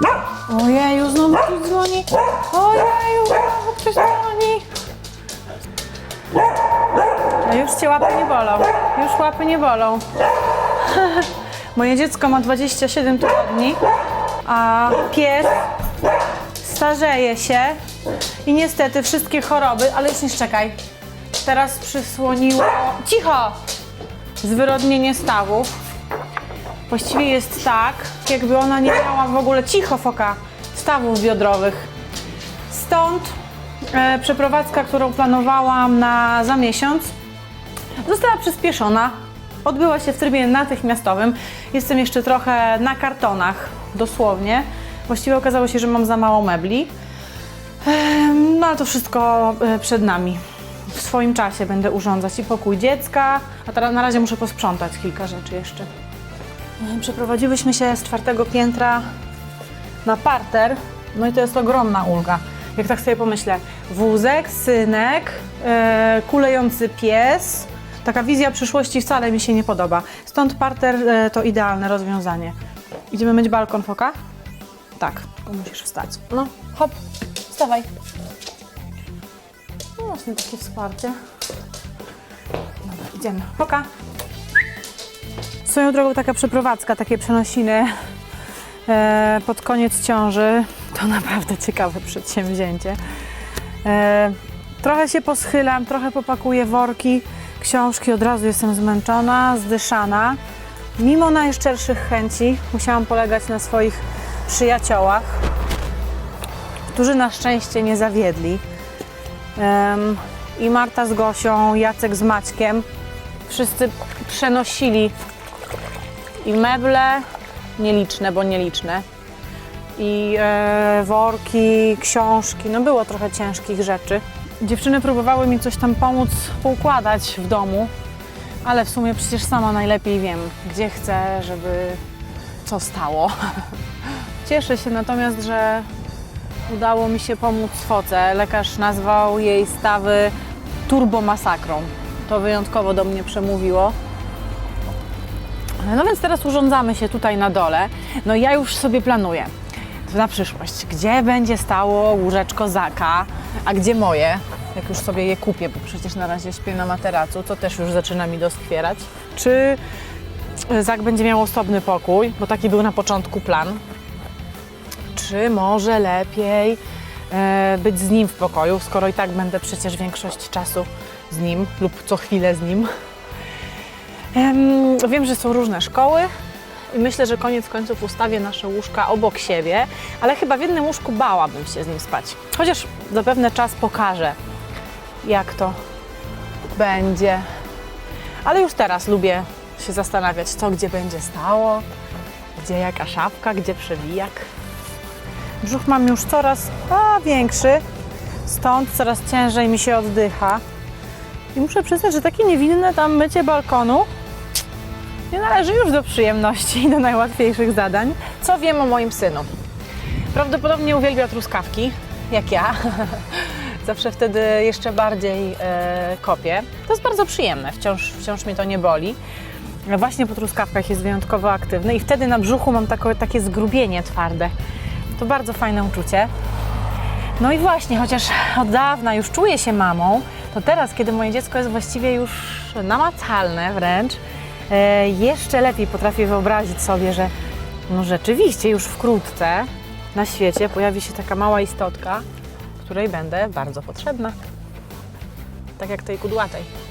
Znowu ktoś dzwoni. Ojeju, znowu ktoś dzwoni. A już cię łapy nie bolą. Już łapy nie bolą. Moje dziecko ma 27 tygodni, a pies starzeje się i niestety wszystkie choroby, ale już nie szczekaj. Teraz przysłoniło. Cicho! Zwyrodnienie stawów. Właściwie jest tak, jakby ona nie miała w ogóle cicho foka stawów biodrowych. Stąd e, przeprowadzka, którą planowałam na za miesiąc, została przyspieszona. Odbyła się w trybie natychmiastowym. Jestem jeszcze trochę na kartonach, dosłownie. Właściwie okazało się, że mam za mało mebli. No ale to wszystko e, przed nami. W swoim czasie będę urządzać i pokój dziecka, a teraz na razie muszę posprzątać kilka rzeczy jeszcze. Przeprowadziłyśmy się z czwartego piętra na parter, no i to jest ogromna ulga. Jak tak sobie pomyślę, wózek, synek, e, kulejący pies, taka wizja przyszłości wcale mi się nie podoba. Stąd parter e, to idealne rozwiązanie. Idziemy myć balkon, Foka? Tak, tylko musisz wstać. No, hop, wstawaj. No właśnie takie wsparcie. Dobra, idziemy. Foka. Swoją drogą taka przeprowadzka, takie przenosiny e, pod koniec ciąży to naprawdę ciekawe przedsięwzięcie. E, trochę się poschylam, trochę popakuję worki, książki, od razu jestem zmęczona, zdyszana. Mimo najszczerszych chęci musiałam polegać na swoich przyjaciołach, którzy na szczęście nie zawiedli. I Marta z Gosią, Jacek z Maćkiem, wszyscy przenosili i meble, nieliczne, bo nieliczne, i e, worki, książki, no było trochę ciężkich rzeczy. Dziewczyny próbowały mi coś tam pomóc poukładać w domu, ale w sumie przecież sama najlepiej wiem, gdzie chcę, żeby co stało. Cieszę się natomiast, że udało mi się pomóc foce. Lekarz nazwał jej stawy turbomasakrą. To wyjątkowo do mnie przemówiło. No więc teraz urządzamy się tutaj na dole. No ja już sobie planuję na przyszłość, gdzie będzie stało łóżeczko Zaka, a gdzie moje, jak już sobie je kupię, bo przecież na razie śpię na materacu, to też już zaczyna mi doskwierać. Czy Zak będzie miał osobny pokój, bo taki był na początku plan. Czy może lepiej e, być z nim w pokoju, skoro i tak będę przecież większość czasu z nim lub co chwilę z nim. Em, Wiem, że są różne szkoły i myślę, że koniec końców ustawię nasze łóżka obok siebie, ale chyba w jednym łóżku bałabym się z nim spać. Chociaż zapewne czas pokaże, jak to będzie. Ale już teraz lubię się zastanawiać, co gdzie będzie stało, gdzie jaka szafka, gdzie przewijak. Brzuch mam już coraz a, większy, stąd coraz ciężej mi się oddycha. I muszę przyznać, że takie niewinne tam mycie balkonu nie należy już do przyjemności i do najłatwiejszych zadań. Co wiem o moim synu? Prawdopodobnie uwielbia truskawki, jak ja. Zawsze wtedy jeszcze bardziej e, kopię. To jest bardzo przyjemne, wciąż, wciąż mnie to nie boli. Właśnie po truskawkach jest wyjątkowo aktywny i wtedy na brzuchu mam takie zgrubienie twarde. To bardzo fajne uczucie. No i właśnie, chociaż od dawna już czuję się mamą, to teraz, kiedy moje dziecko jest właściwie już namacalne wręcz, e, jeszcze lepiej potrafię wyobrazić sobie, że no rzeczywiście już wkrótce na świecie pojawi się taka mała istotka, której będę bardzo potrzebna. Tak jak tej kudłatej.